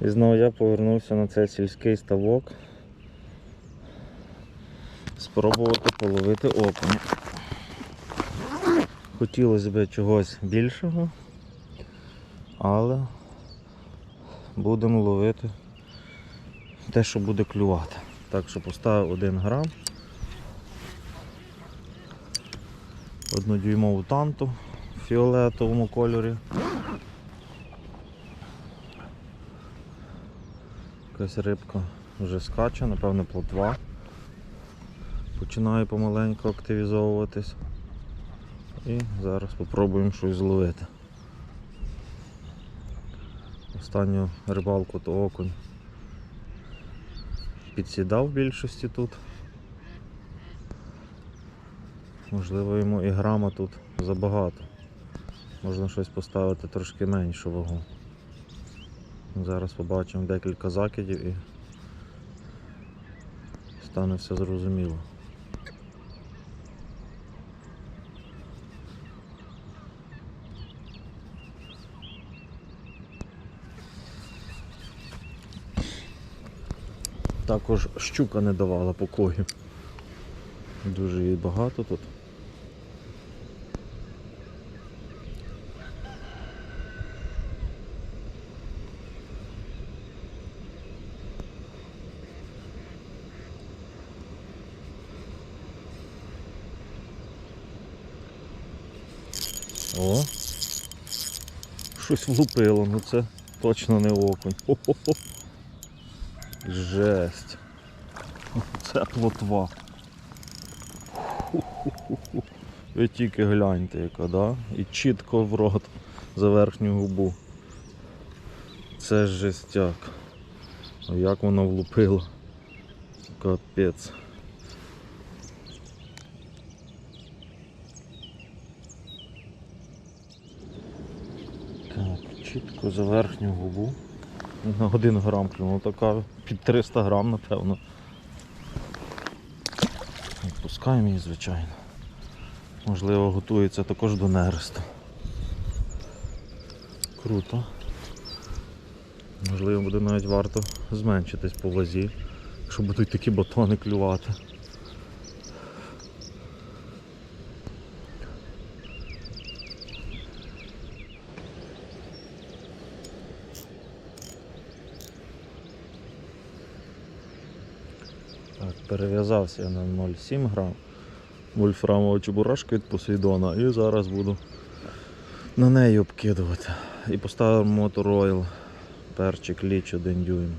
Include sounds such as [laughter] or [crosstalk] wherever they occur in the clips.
І знову я повернувся на цей сільський ставок. Спробувати половити окуня. Хотілося б чогось більшого, але будемо ловити те, що буде клювати. Так що поставив 1 грам. Однодюймову танту в фіолетовому кольорі. Якась рибка вже скаче, напевно, плотва. Починає помаленьку активізовуватись. І зараз спробуємо щось зловити. Останню рибалку то окунь підсідав в більшості тут. Можливо йому і грама тут забагато. Можна щось поставити трошки меншу вагу. Зараз побачимо декілька закидів і стане все зрозуміло. Також щука не давала покою. Дуже її багато тут. О! Щось влупило, ну це точно не окунь. Хо-хо-хо. Жесть. Це плотва. Ви тільки гляньте яка, да? І чітко в рот за верхню губу. Це жестяк. А як воно влупило. Капець. Так, чітко за верхню губу. На один грам клюнув, така під 300 грам, напевно. Відпускаємо її, звичайно. Можливо, готується також до нересту. Круто. Можливо, буде навіть варто зменшитись по вазі, якщо будуть такі батони клювати. Перев'язався я на 0,7 грам вольфрамову чебурашку від Посейдона і зараз буду на неї обкидувати. І поставив Motor Oil перчик ліч 1 дюйм.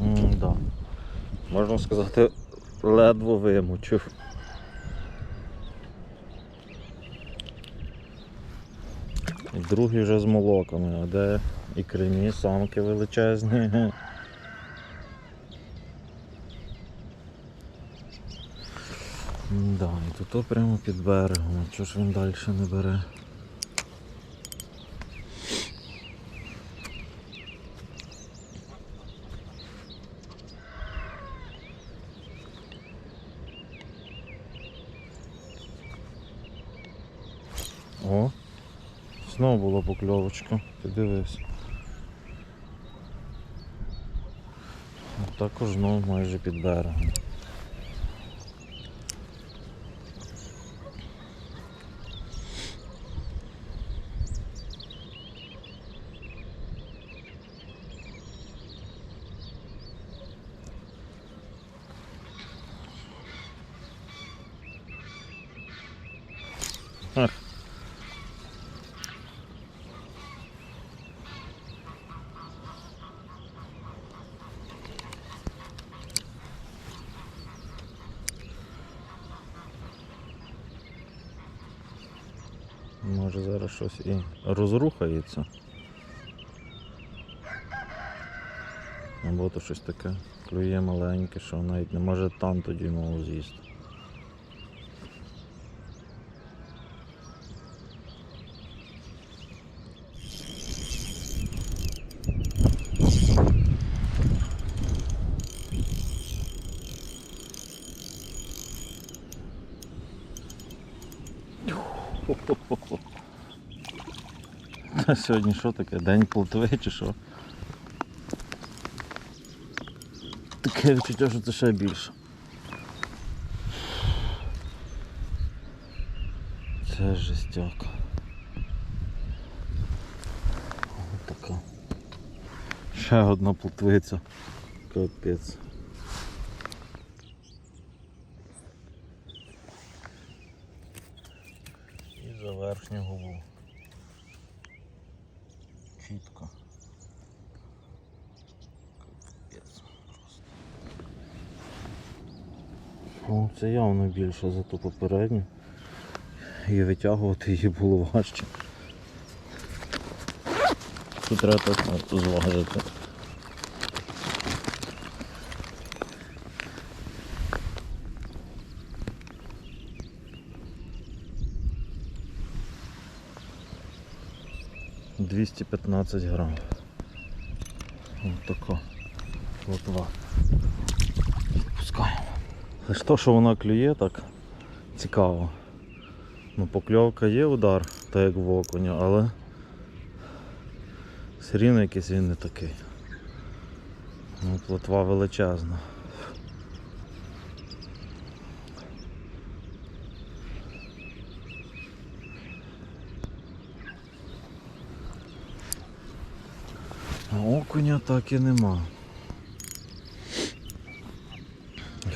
М, да. Можна сказати, ледве вимучив. І другий вже з молоками, а де ікрині, самки величезні. Да, і тут прямо під берегом, чого ж він далі не бере? О, знову була покльовочка, подивись. Також знову майже під берегом. Ах. Може зараз щось і розрухається. Або то щось таке клює маленьке, що навіть не може там тоді мову з'їсти. Сьогодні що таке? День плотви чи що? Таке відчуття, що це ще більше. Це жестяк. Ось така. Ще одна плотвиця. Капець. І за верхню губу. Чітко. Ну, це явно більше за ту попередню. І витягувати її було важче. Тут треба так зважити. Двісті п'ятнадцять грам. Ось така плотва. Відпускаємо. Лише то, що вона клює, так цікаво. Ну, покльовка є удар, так як в окуня, але все рівно якийсь він не такий. Ну, плотва величезна. Окуня так і нема.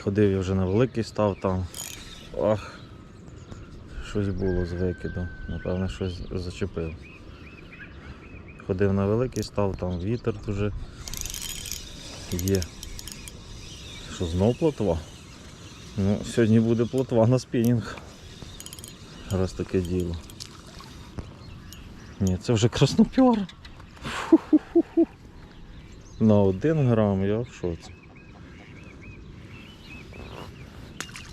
Ходив я вже на великий став там. Ох, щось було з викидом. Напевно, щось зачепив. Ходив на великий став, там вітер дуже є. Що знов плотва? Ну, сьогодні буде плотва на спінінг. Раз таке діло. Ні, це вже краснопьор. Фу-ху-ху-ху. На один грам я в шоці.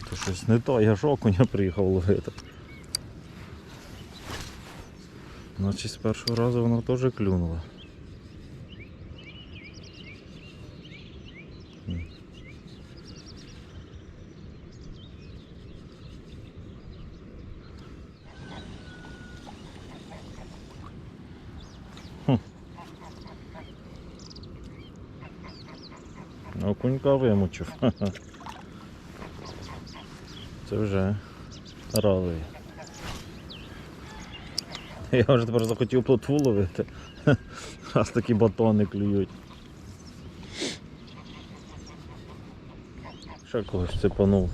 То щось не то, я ж окуня приїхав ловити. Значить з першого разу вона теж клюнула. Окунька вимучив. [laughs] Це вже радує. Я вже тепер захотів плотву ловити. [laughs] Раз такі батони клюють. Ще когось цепанув.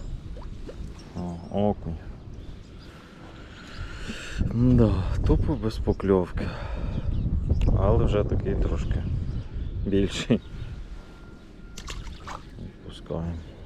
Окунь. Да, тупо без покльовки. Але вже такий трошки більший. Відпускаємо.